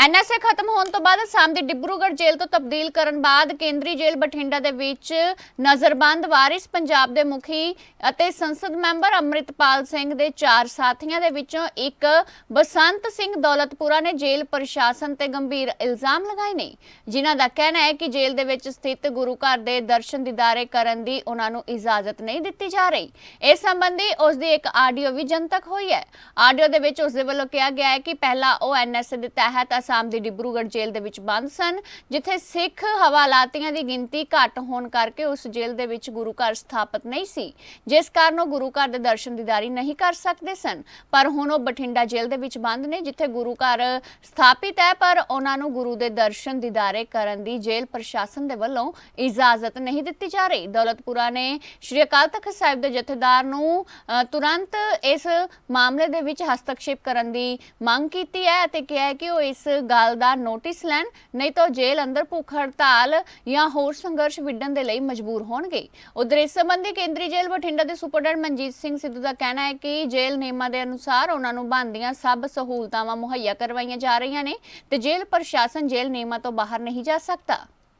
NSA ਖਤਮ ਹੋਣ ਤੋਂ ਬਾਅਦ ਅਸਾਮ ਦੀ ਡਿਬਰੂਗੜ੍ਹ ਜੇਲ੍ਹ ਤੋਂ ਤਬਦੀਲ ਕਰਨ ਬਾਅਦ ਕੇਂਦਰੀ ਜੇਲ੍ਹ ਬਠਿੰਡਾ ਦੇ ਵਿੱਚ ਨਜ਼ਰਬੰਦ ਵਾਰਿਸ ਪੰਜਾਬ ਦੇ ਮੁਖੀ ਅਤੇ ਸੰਸਦ ਮੈਂਬਰ ਅੰਮ੍ਰਿਤਪਾਲ ਸਿੰਘ ਦੇ ਚਾਰ ਸਾਥੀਆਂ ਦੇ ਵਿੱਚੋਂ ਇੱਕ ਬਸੰਤ ਸਿੰਘ ਦੌਲਤਪੁਰਾ ਨੇ ਜੇਲ੍ਹ ਪ੍ਰਸ਼ਾਸਨ ਤੇ ਗੰਭੀਰ ਇਲਜ਼ਾਮ ਲਗਾਏ ਨੇ, ਜਿਨ੍ਹਾਂ ਦਾ ਕਹਿਣਾ ਹੈ ਕਿ ਜੇਲ੍ਹ ਦੇ ਵਿੱਚ ਸਥਿਤ ਗੁਰੂ ਘਰ ਦੇ ਦਰਸ਼ਨ ਦੀਦਾਰੇ ਕਰਨ ਦੀ ਉਹਨਾਂ ਨੂੰ ਇਜਾਜ਼ਤ ਨਹੀਂ ਦਿੱਤੀ ਜਾ ਰਹੀ। ਇਸ ਸੰਬੰਧੀ ਉਸ ਦੀ ਇੱਕ ਆਡੀਓ ਵੀ ਜਨਤਕ ਹੋਈ ਹੈ। ਆਡੀਓ ਦੇ ਵਿੱਚ ਉਸ ਦੇ ਵੱਲੋਂ ਕਿਹਾ ਗਿਆ ਹੈ ਕਿ ਪਹਿਲਾਂ ਉਹ ਐਨਐਸਏ ਦੇ ਤਹਿਤ ਅਸਾਮ ਦੀ ਡਿਬਰੂਗੜ੍ਹ ਜੇਲ੍ਹ ਦੇ ਵਿੱਚ ਬੰਦ ਸਨ, ਜਿੱਥੇ ਸਿੱਖ ਹਵਾਲਾਤੀਆਂ ਦੀ ਗਿਣਤੀ ਘੱਟ ਹੋਣ ਕਰਕੇ ਉਸ ਜੇਲ੍ਹ ਦੇ ਵਿੱਚ ਗੁਰੂ ਘਰ ਸਥਾਪਿਤ ਨਹੀਂ ਸੀ। ਜਿਸ ਕਾਰਨ ਉਹ ਗੁਰੂ ਘਰ ਦੇ ਦਰਸ਼ਨ ਦੀਦਾਰੀ ਨਹੀਂ ਕਰ ਸਕਦੇ ਸਨ। ਪਰ ਹੁਣ ਉਹ ਬਠਿੰਡਾ ਜੇਲ੍ਹ ਦੇ ਵਿੱਚ ਬੰਦ ਨੇ, ਜਿੱਥੇ ਗੁਰੂ ਘਰ ਸਥਾਪਿਤ ਹੈ, ਪਰ ਉਹਨਾਂ ਨੂੰ ਗੁਰੂ ਦੇ ਦਰਸ਼ਨ ਦੀਦਾਰੇ ਕਰਨ ਦੀ ਜੇਲ੍ਹ ਪ੍ਰਸ਼ਾਸਨ ਦੇ ਵੱਲੋਂ ਇਜਾਜ਼ਤ ਨਹੀਂ ਦਿੱਤੀ ਜਾ ਰਹੀ। ਦੌਲਤਪੁਰਾ ਨੇ ਸ਼੍ਰੀ ਅਕਾਲ ਤਖਤ ਸਾਹਿਬ ਦੇ ਜਥੇਦਾਰ ਨੂੰ ਤੁਰੰਤ ਇਸ ਮਾਮਲੇ ਦੇ ਵਿੱਚ ਹਸਤਕਸ਼ੇਪ ਕਰਨ ਦੀ ਮੰਗ ਕੀਤੀ ਹੈ ਅਤੇ ਕਿਹਾ ਹੈ ਕਿ ਉਹ ਇਸ ਗੱਲ ਦਾ ਨੋਟਿਸ ਲੈਣ, ਨਹੀਂ ਤਾਂ ਜੇਲ੍ਹ ਅੰਦਰ ਭੁੱਖ ਹੜਤਾਲ ਜਾਂ ਹੋਰ ਸੰਘਰਸ਼ ਵਿੱਢਣ ਦੇ ਲਈ ਮਜਬੂਰ ਹੋਣਗੇ। ਉਧਰ ਇਸ ਸੰਬੰਧੀ ਕੇਂਦਰੀ ਜੇਲ੍ਹ ਬਠਿੰਡਾ ਦੇ ਸੁਪਰਡੈਂਟ ਮਨਜੀਤ ਸਿੰਘ ਸਿੱਧੂ ਦਾ ਕਹਿਣਾ ਹੈ ਕਿ ਜੇਲ੍ਹ ਨਿਯਮਾਂ ਦੇ ਅਨੁਸਾਰ ਉਹਨਾਂ ਨੂੰ ਬਣਦੀਆਂ ਸਭ ਸਹੂਲਤਾਵਾਂ ਮੁਹੱਈਆ ਕਰਵਾਈਆਂ ਜਾ ਰਹੀਆਂ ਨੇ ਤੇ ਜੇਲ੍ਹ ਪ੍ਰਸ਼ਾਸਨ ਜੇਲ੍ਹ ਨਿਯਮਾਂ ਤੋਂ ਬਾਹਰ ਨਹੀਂ ਜਾ ਸਕਦਾ।